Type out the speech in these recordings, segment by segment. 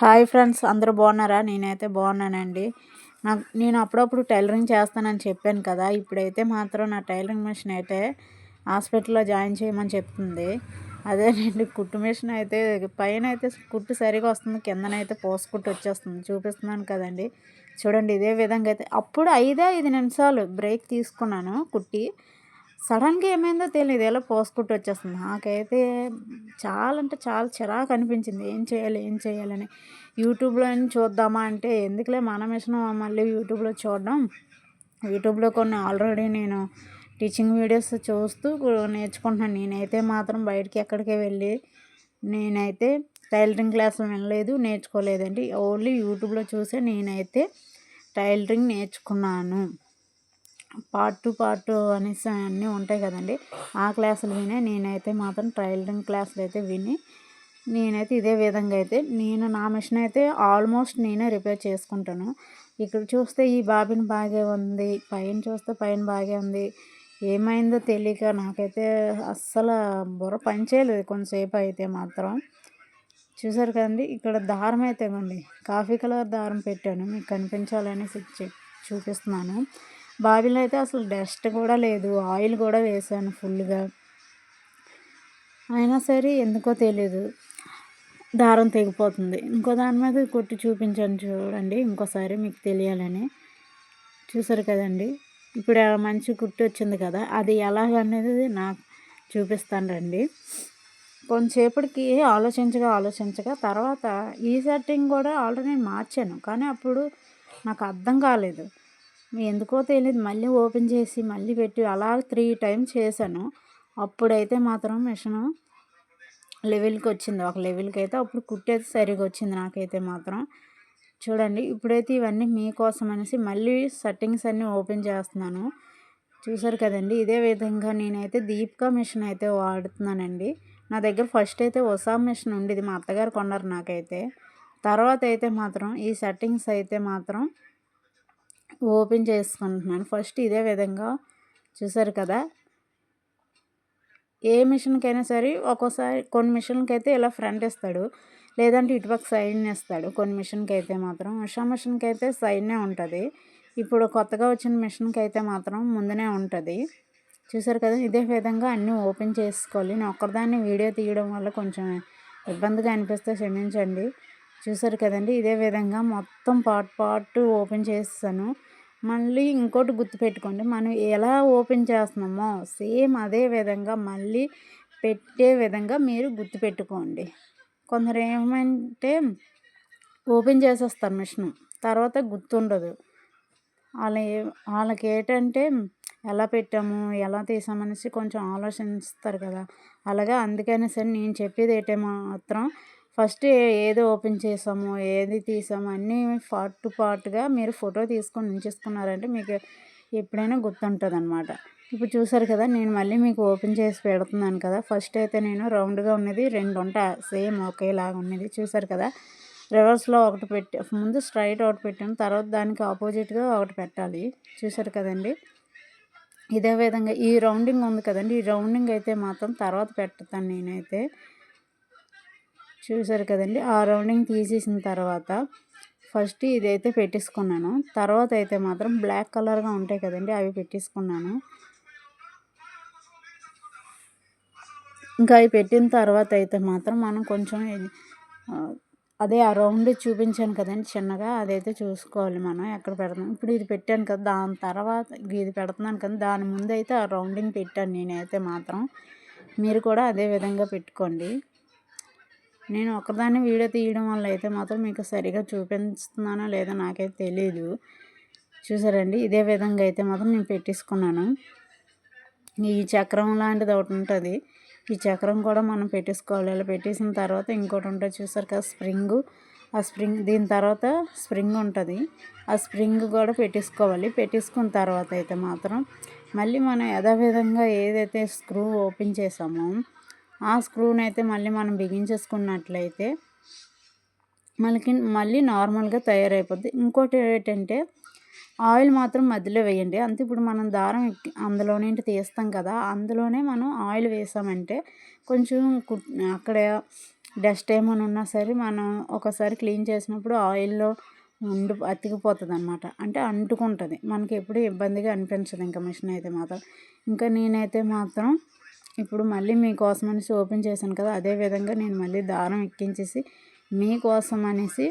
Hi friends అందరూ బాగున్నారా? నేనైతే బాగున్నానండి. నాకు నేను అప్పుడప్పుడు టైలరింగ్ చేస్తానని చెప్పాను కదా ఇప్పుడైతే మాత్రం నా టైలరింగ్ మిషన్ అయితే హాస్పిటల్లో జాయిన్ చేయమని చెప్తుంది. అదేనండి కుట్టు మిషన్ అయితే పైన అయితే కుట్టు సరిగా వస్తుంది కిందనైతే పోసుకుట్టు వచ్చేస్తుంది చూపిస్తున్నాను కదండి. చూడండి ఇదే విధంగా అయితే అప్పుడు ఐదే ఐదు నిమిషాలు బ్రేక్ తీసుకున్నాను కుట్టి. సడన్గా ఏమైందో తెలియదు ఎలా పోసుకుంటూ వచ్చేస్తుంది. నాకైతే చాలా అంటే చాలా చిరాకు అనిపించింది. ఏం చేయాలి? ఏం చేయాలని. యూట్యూబ్లో చూద్దామా అంటే ఎందుకులే మనం ఇష్టం మళ్ళీ యూట్యూబ్లో చూడడం? యూట్యూబ్లో కొన్ని ఆల్రెడీ నేను టీచింగ్ వీడియోస్ చూస్తూ నేర్చుకుంటున్నాను. నేనైతే మాత్రం బయటికి ఎక్కడికి వెళ్ళి నేనైతే టైలరింగ్ క్లాసులు వినలేదు నేర్చుకోలేదండి. ఓన్లీ యూట్యూబ్లో చూసే నేనైతే టైలరింగ్ నేర్చుకున్నాను. పార్ట్ టు పార్ట్ అనేసి అన్నీ ఉంటాయి కదండి. ఆ క్లాసులు వినే నేనైతే మాత్రం టైలరింగ్ క్లాసులు అయితే విని నేనైతే ఇదే విధంగా అయితే నేను నా మిషన్ అయితే ఆల్మోస్ట్ నేనే రిపేర్ చేసుకుంటాను. ఇక్కడ చూస్తే ఈ బాబిన్ బాగా ఉంది పైన చూస్తే పైన బాగా ఉంది. ఏమైందో తెలియక నాకైతే అస్సలు బుర్ర పనిచేయలేదు కొంతసేపు అయితే మాత్రం. చూసారు కదండి ఇక్కడ దారం అయితే ఇవ్వండి కాఫీ కలర్ దారం పెట్టాను మీకు కనిపించాలనేసి చూపిస్తున్నాను. బావిలో అయితే అసలు డస్ట్ కూడా లేదు. ఆయిల్ కూడా వేసాను ఫుల్గా అయినా సరే ఎందుకో తెలియదు దారం తెగిపోతుంది. ఇంకో దాని మీద కొట్టి చూపించాను చూడండి. ఇంకోసారి మీకు తెలియాలని. చూసారు కదండి? ఇప్పుడు మంచి కుట్టి వచ్చింది కదా అది ఎలాగనేది నాకు చూపిస్తాను రండి. కొంతసేపటికి ఆలోచించగా ఆలోచించగా తర్వాత ఈ సెట్టింగ్ కూడా ఆల్రెడీ నేను మార్చాను. కానీ అప్పుడు నాకు అర్థం కాలేదు. ఎందుకో తెలియదు మళ్ళీ ఓపెన్ చేసి మళ్ళీ పెట్టి అలా త్రీ టైమ్స్ చేశాను. అప్పుడైతే మాత్రం మిషను లెవెల్కి వచ్చింది. ఒక లెవెల్కి అయితే అప్పుడు కుట్టేది సరిగా వచ్చింది నాకైతే మాత్రం. చూడండి ఇప్పుడైతే ఇవన్నీ మీకోసం అనేసి మళ్ళీ సెట్టింగ్స్ అన్నీ ఓపెన్ చేస్తున్నాను. చూసారు కదండి ఇదే విధంగా నేనైతే దీపికా మిషన్ అయితే వాడుతున్నానండి. నా దగ్గర ఫస్ట్ అయితే ఒసా మిషన్ ఉండేది మా అత్తగారు కొన్నారు నాకైతే. తర్వాత అయితే మాత్రం ఈ సెట్టింగ్స్ అయితే మాత్రం ఓపెన్ చేసుకుంటున్నాను. ఫస్ట్ ఇదే విధంగా చూసారు కదా? ఏ మిషన్కైనా సరే ఒక్కోసారి కొన్ని మిషన్కి అయితే ఇలా ఫ్రంట్ ఇస్తాడు లేదంటే ఇటుపక్క సైడ్ని ఇస్తాడు. కొన్ని మిషన్కి అయితే మాత్రం ఉషా మిషన్కి అయితే సైడ్నే ఉంటుంది. ఇప్పుడు కొత్తగా వచ్చిన మిషన్కి అయితే మాత్రం ముందునే ఉంటుంది. చూసారు కదా? ఇదే విధంగా అన్నీ ఓపెన్ చేసుకోవాలి. నేను ఒక్కదాన్ని వీడియో తీయడం వల్ల కొంచెం ఇబ్బందిగా అనిపిస్తే క్షమించండి. చూసారు కదండి? ఇదే విధంగా మొత్తం పార్ట్ పార్ట్ ఓపెన్ చేస్తాను మళ్ళీ ఇంకోటి గుర్తుపెట్టుకోండి మనం ఎలా ఓపెన్ చేస్తున్నామో సేమ్ అదే విధంగా మళ్ళీ పెట్టే విధంగా మీరు గుర్తుపెట్టుకోండి. కొందరు ఏమంటే ఓపెన్ చేసేస్తారు మిషన్ తర్వాత గుర్తుండదు. వాళ్ళ వాళ్ళకి ఏంటంటే ఎలా పెట్టాము ఎలా తీసామనేసి కొంచెం ఆలోచిస్తారు కదా. అలాగే అందుకని సరే నేను చెప్పేది ఏంటంటే మాత్రం ఫస్ట్ ఏది ఓపెన్ చేసాము ఏది తీసాము అన్నీ పార్ట్ టు పార్ట్గా మీరు ఫోటో తీసుకొని ఉంచేసుకున్నారంటే మీకు ఎప్పుడైనా గుర్తుంటుంది అనమాట ఇప్పుడు చూసారు కదా నేను మళ్ళీ మీకు ఓపెన్ చేసి పెడుతున్నాను కదా. ఫస్ట్ అయితే నేను రౌండ్గా ఉన్నది రెండు ఉంటాయి సేమ్ ఒకేలాగా ఉన్నది. చూసారు కదా రివర్స్లో ఒకటి పెట్టి ముందు స్ట్రైట్ ఒకటి పెట్టాను తర్వాత దానికి ఆపోజిట్గా ఒకటి పెట్టాలి. చూసారు కదండి? ఇదే విధంగా ఈ రౌండింగ్ ఉంది కదండి ఈ రౌండింగ్ అయితే మాత్రం తర్వాత పెడతాను నేనైతే. చూసారు కదండి. ఆ రౌండింగ్ తీసేసిన తర్వాత ఫస్ట్ ఇదైతే పెట్టేసుకున్నాను. తర్వాత అయితే మాత్రం బ్లాక్ కలర్గా ఉంటాయి కదండి అవి పెట్టేసుకున్నాను. ఇంకా అవి పెట్టిన తర్వాత అయితే మాత్రం మనం కొంచెం అదే ఆ రౌండ్ చూపించాను కదండి చిన్నగా అదైతే చూసుకోవాలి మనం ఎక్కడ పెడతాం. ఇప్పుడు ఇది పెట్టాను కదా దాని తర్వాత ఇది పెడుతున్నాను కదా దాని ముందు అయితే ఆ రౌండింగ్ పెట్టాను నేనైతే మాత్రం. మీరు కూడా అదే విధంగా పెట్టుకోండి. నేను ఒకదాన్ని వీడియో తీయడం వల్ల అయితే మాత్రం మీకు సరిగా చూపిస్తున్నానో లేదో నాకైతే తెలీదు. చూసారండి? ఇదే విధంగా అయితే మాత్రం నేను పెట్టేసుకున్నాను. ఈ చక్రం లాంటిది ఒకటి ఉంటుంది. ఈ చక్రం కూడా మనం పెట్టేసుకోవాలి. ఇలా పెట్టేసిన తర్వాత ఇంకోటి ఉంటుంది చూసారు కదా? స్ప్రింగ్. ఆ స్ప్రింగ్ దీని తర్వాత స్ప్రింగ్ ఉంటుంది. ఆ స్ప్రింగ్ కూడా పెట్టేసుకోవాలి. పెట్టేసుకున్న తర్వాత అయితే మాత్రం మళ్ళీ మనం యథావిధంగా ఏదైతే స్క్రూ ఓపెన్ చేసామో ఆ స్క్రూని అయితే మళ్ళీ మనం బిగించేసుకున్నట్లయితే మనకి మళ్ళీ నార్మల్గా తయారైపోద్ది. ఇంకోటి ఏంటంటే ఆయిల్ మాత్రం మధ్యలో వేయండి. అంతే ఇప్పుడు మనం దారం అందులోనేంటి తీస్తాం కదా అందులోనే మనం ఆయిల్ వేసామంటే కొంచెం అక్కడ డస్ట్ ఏమైనా ఉన్నా సరే మనం ఒకసారి క్లీన్ చేసినప్పుడు ఆయిల్లో ఉండి అతికిపోతుంది అనమాట అంటే అంటుకుంటుంది. మనకి ఎప్పుడు ఇబ్బందిగా అనిపించదు. ఇంకా మిషన్ అయితే మాత్రం. ఇంకా నేనైతే మాత్రం ఇప్పుడు మళ్ళీ మీకోసం అనేసి ఓపెన్ చేశాను కదా అదే విధంగా నేను మళ్ళీ దారం ఎక్కించేసి మీకోసం అనేసి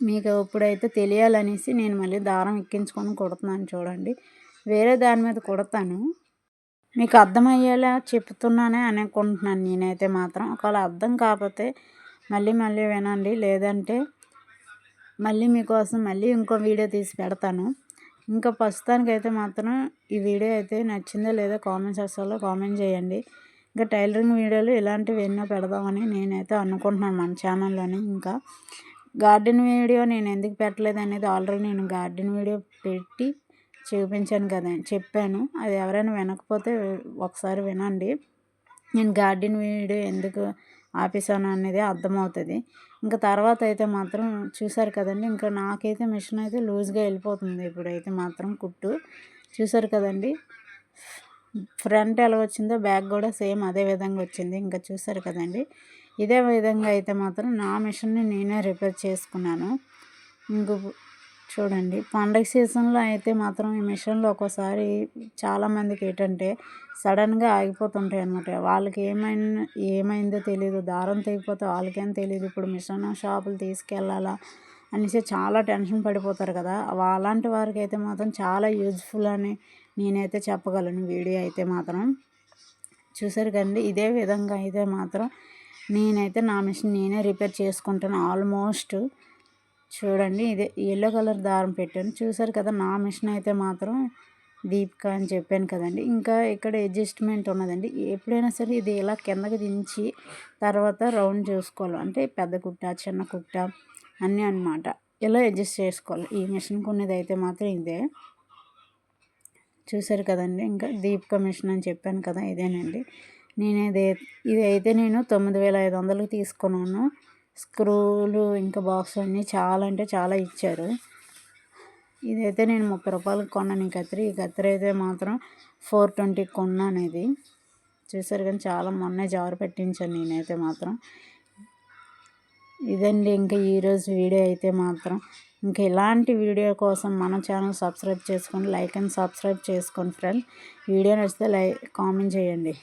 మీకు ఇప్పుడైతే తెలియాలనేసి నేను మళ్ళీ దారం ఎక్కించుకొని కుడుతున్నాను చూడండి. వేరే దాని మీద కుడతాను. మీకు అర్థమయ్యేలా చెప్తున్నానే అనుకుంటున్నాను నేనైతే మాత్రం. ఒకవేళ అర్థం కాకపోతే మళ్ళీ మళ్ళీ వినండి. లేదంటే మళ్ళీ మీకోసం మళ్ళీ ఇంకో వీడియో తీసి పెడతాను. ఇంకా ప్రస్తుతానికి అయితే మాత్రం ఈ వీడియో అయితే నచ్చిందో లేదో కామెంట్ సెక్షన్లో కామెంట్ చేయండి. ఇంకా టైలరింగ్ వీడియోలు ఇలాంటివి ఎన్నో పెడదామని నేనైతే అనుకుంటున్నాను మన ఛానల్లోని ఇంకా గార్డెన్ వీడియో నేను ఎందుకు పెట్టలేదు అనేది ఆల్రెడీ నేను గార్డెన్ వీడియో పెట్టి చూపించాను కదా చెప్పాను. అది ఎవరైనా వినకపోతే ఒకసారి వినండి. నేను గార్డెన్ వీడియో ఎందుకు ఆపేసాను అనేది అర్థమవుతుంది. ఇంకా తర్వాత అయితే మాత్రం చూసారు కదండి ఇంకా నాకైతే మిషన్ అయితే లూజ్గా వెళ్ళిపోతుంది ఇప్పుడైతే మాత్రం కుట్టు. చూసారు కదండి ఫ్రంట్ ఎలా వచ్చిందో బ్యాక్ కూడా సేమ్ అదే విధంగా వచ్చింది ఇంకా చూసారు కదండి. ఇదే విధంగా అయితే మాత్రం నా మిషన్ని నేనే రిపేర్ చేసుకున్నాను. ఇంక చూడండి. పండగ సీజన్లో అయితే మాత్రం ఈ మిషన్లు ఒక్కోసారి చాలామందికి ఏంటంటే సడన్గా ఆగిపోతుంటాయి అనమాట వాళ్ళకి ఏమైనా ఏమైందో తెలియదు దారం తెగిపోతే వాళ్ళకేం తెలియదు ఇప్పుడు మిషన్ షాపులు తీసుకెళ్ళాలా అనేసి చాలా టెన్షన్ పడిపోతారు కదా. అలాంటి వారికి అయితే మాత్రం చాలా యూజ్ఫుల్ అని నేనైతే చెప్పగలను. వీడియో అయితే మాత్రం చూసారు కండి ఇదే విధంగా అయితే మాత్రం నేనైతే నా మిషన్ నేనే రిపేర్ చేసుకుంటాను ఆల్మోస్ట్. చూడండి ఇదే ఎల్లో కలర్ దారం పెట్టాను. చూసారు కదా నా మిషన్ అయితే మాత్రం దీపిక అని చెప్పాను కదండి. ఇంకా ఇక్కడ అడ్జస్ట్మెంట్ ఉన్నదండి. ఎప్పుడైనా సరే ఇది ఇలా కిందకి దించి తర్వాత రౌండ్ చూసుకోవాలి. అంటే పెద్ద కుట్ట చిన్న కుట్ట అన్నీ అనమాట ఇలా అడ్జస్ట్ చేసుకోవాలి. ఈ మిషన్ కొనేది అయితే మాత్రం ఇదే. చూసారు కదండి ఇంకా దీపిక మిషన్ అని చెప్పాను కదా ఇదేనండి. నేను ఇది ఇది అయితే నేను తొమ్మిది వేల ఐదు వందలకు తీసుకున్నాను. స్క్రూలు ఇంకా బాక్స్ అన్నీ చాలా అంటే చాలా ఇచ్చారు. ఇదైతే నేను ముప్పై రూపాయలకి కొన్నాను. ఈ కత్తిరి ఈ కత్తిరి అయితే మాత్రం ఫోర్ ట్వంటీకి కొన్నాను ఇది చూసారు కానీ చాలా మొన్నే జారు పెట్టించాను నేనైతే మాత్రం. ఇదండి ఇంకా ఈరోజు వీడియో అయితే మాత్రం. ఇంకా ఇలాంటి వీడియో కోసం మన ఛానల్ సబ్స్క్రైబ్ చేసుకోండి లైక్ అండ్ సబ్స్క్రైబ్ చేసుకోండి ఫ్రెండ్ వీడియో నచ్చితే లైక్ కామెంట్ చేయండి.